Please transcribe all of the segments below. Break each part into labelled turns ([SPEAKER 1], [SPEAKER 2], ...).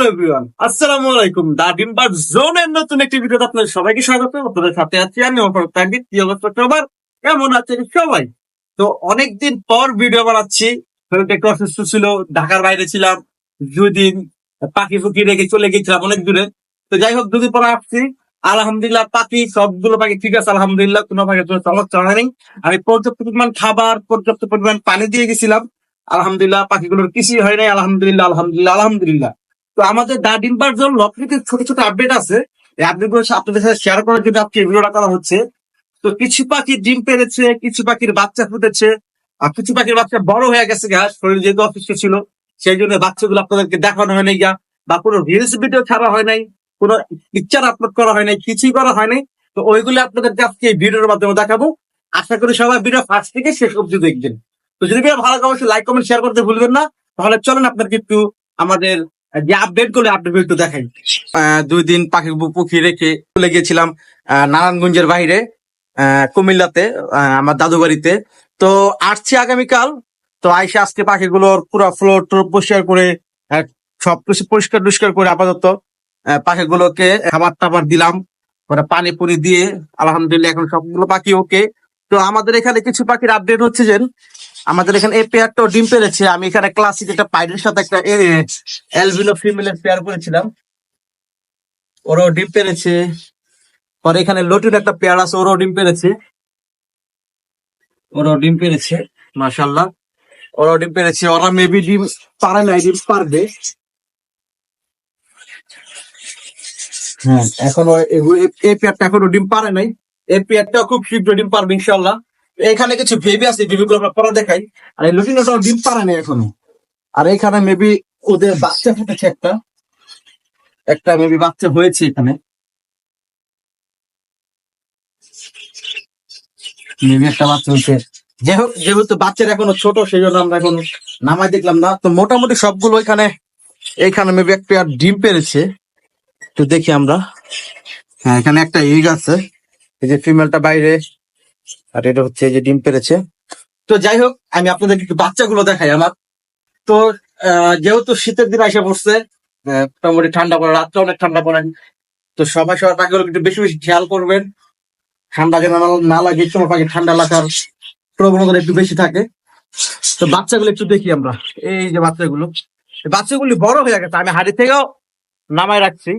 [SPEAKER 1] Hello everyone, আসসালামু আলাইকুম। দা ডিম্বার জোনের নতুন একটি ভিডিওতে আপনাদের সবাইকে স্বাগত। আপনাদের সাথে আছি আমি অপর কি অবস্থা সবার কেমন আছেন সবাই? তো পর ভিডিও বানাচ্ছি। একটু অসুস্থ ছিল, ঢাকার বাইরে ছিলাম দুই দিন পাখি ফুকি রেখে চলে গেছিলাম অনেক দূরে। তো যাই হোক, দুদিন পর আসছি। আলহামদুলিল্লাহ, পাখি সবগুলো পাখি ঠিক আছে, আলহামদুলিল্লাহ, কোনো পাখির কোনো সমস্যা হয়নি আমি পর্যাপ্ত পরিমাণ খাবার, পর্যাপ্ত পরিমাণ পানি দিয়ে গেছিলাম। আলহামদুলিল্লাহ, পাখিগুলোর কিছুই হয় নাই। আলহামদুলিল্লাহ আলহামদুলিল্লাহ আলহামদুলিল্লাহ। তো আমাদের দা ডিম্বার জন্য লকরিতে ছোট ছোট আপডেট আছে। এই আপডেটগুলো আপনাদের সাথে শেয়ার করার জন্য আজকে ভিডিওটা করা হচ্ছে। তো কিছু পাখি ডিম পেরেছে কিছু পাখির বাচ্চা ফুটেছে, আর কিছু পাখির বাচ্চা বড় হয়ে গেছে গা শরীর যেহেতু অসুস্থ ছিল, সেই জন্য বাচ্চাগুলো আপনাদেরকে দেখানো হয় নাই গা, বা কোনো রিলস ভিডিও ছাড়া হয় নাই, কোনো পিকচার আপলোড করা হয় নাই, কিছুই করা হয় নাই। তো ওইগুলো আপনাদেরকে আজকে এই ভিডিওর মাধ্যমে দেখাবো। আশা করি সবাই ভিডিও ফার্স্ট থেকে শেষ অব্দি দেখবেন। তো যদি ভিডিও ভালো লাগে, অবশ্যই লাইক কমেন্ট শেয়ার করতে ভুলবেন না। তাহলে চলেন আপনাদেরকে একটু আমাদের যে আপডেটগুলো আপডেট একটু দেখাই। দুই দিন পাখি পুখি রেখে চলে গিয়েছিলাম আহ, নারায়ণগঞ্জের বাইরে কুমিল্লাতে আমার দাদু বাড়িতে। তো আসছি আগামীকাল তো আইসে আজকে পাখিগুলোর পুরো ফ্লোর টোর পরিষ্কার করে সবকিছু পরিষ্কার টুষ্কার করে আপাতত পাখিগুলোকে খাবার টাবার দিলাম ওরা পানি পুনি দিয়ে আলহামদুলিল্লাহ এখন সবগুলো পাখি ওকে তো আমাদের এখানে কিছু পাখির আপডেট হচ্ছে যে আমাদের এখানে এই পেয়ারটাও ডিম পেরেছে। আমি এখানে ক্লাসিক একটা পাইডের সাথে একটা অ্যালবিনো ফিমেলের পেয়ার করেছিলাম। ওরাও ডিম পেরেছে। পরে এখানে লটুর একটা পেয়ার আছে, ওরাও ডিম পেরেছে। ওরাও ডিম পেরেছে মাশাল্লাহ ওরাও ডিম পেরেছে। ওরা মেবি ডিম পারে নাই, ডিম পারবে। হ্যাঁ এখনও এই পেয়ারটা এখনও ডিম পারে নাই। এই পেয়ারটাও খুব শীঘ্র ডিম পারবে ইনশাল্লাহ এখানে কিছু বেবি আছে বেবি গুলো আমরা পরে দেখাই। আর এই লুটিনোটাও ডিম পারে নাই এখনও। আর এখানে মেবি ওদের বাচ্চা ফুটেছে একটা। একটা মেবি বাচ্চা হয়েছে এখানে। মেবি একটা বাচ্চা হয়েছে। যেহেতু বাচ্চারা এখনও ছোট সেই জন্য আমরা এখন নামাই দেখলাম না। তো মোটামুটি সবগুলো এখানে এইখানে মেবি একটা ডিম পেরেছে। তো দেখি আমরা। হ্যাঁ এখানে একটা ইগ আছে। এই যে ফিমেলটা বাইরে। আর এটা হচ্ছে যে ডিম পেরেছে। তো যাই হোক, আমি আপনাদেরকে বাচ্চাগুলো দেখাই আমার। তো যেহেতু শীতের দিন এসে পড়ছে মোটামুটি ঠান্ডা পড়ে, রাত্রে অনেক ঠান্ডা পড়েন তো সবাই সবার পাখিগুলো একটু বেশি বেশি খেয়াল করবেন। ঠান্ডা যেন না- লাগে সময় পাখি ঠান্ডা লাগার প্রবণতা একটু বেশি থাকে। তো বাচ্চাগুলো একটু দেখি আমরা। এই যে বাচ্চাগুলো। বাচ্চাগুলি বড় হয়ে গেছে, আমি হাড়ি থেকেও নামায় রাখছি।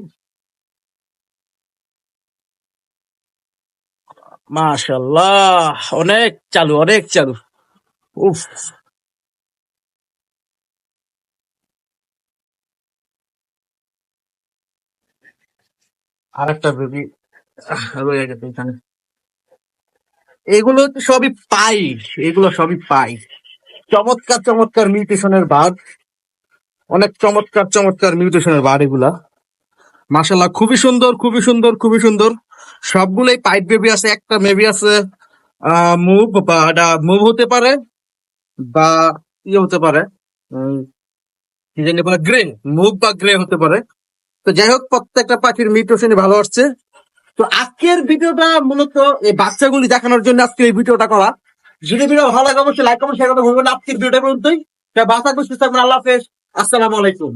[SPEAKER 1] মাশাল্লাহ, অনেক চালু অনেক চালু। উফ। আরেকটা বেবি রয়ে সবই পাই, এগুলো সবই পাই। চমৎকার চমৎকার মিউটেশনের বাঘ অনেক চমৎকার চমৎকার মিউটেশনের বাঘ এগুলা। মাশাল্লাহ, খুবই সুন্দর খুবই সুন্দর খুবই সুন্দর। সবগুলোই পাইপ বেবি আছে, একটা মেবি আছে মুভ বা এটা মুভ হতে পারে বা ইয়ে হতে পারে কি জানি বলে, গ্রে, মুভ বা গ্রে হতে পারে। তো যাই হোক, প্রত্যেকটা পাখির মিউটেশনই ভালো আসছে। তো আজকের ভিডিওটা মূলত এই বাচ্চাগুলি দেখানোর জন্য আজকে এই ভিডিওটা করা। যদি ভিডিও ভালো লাগে, অবশ্যই লাইক কমেন্ট শেয়ার করতে ভুলবেন আজকের ভিডিওটা পর্যন্তই। বাচ্চা খুশি আল্লাহ হাফেজ। আসসালামু আলাইকুম।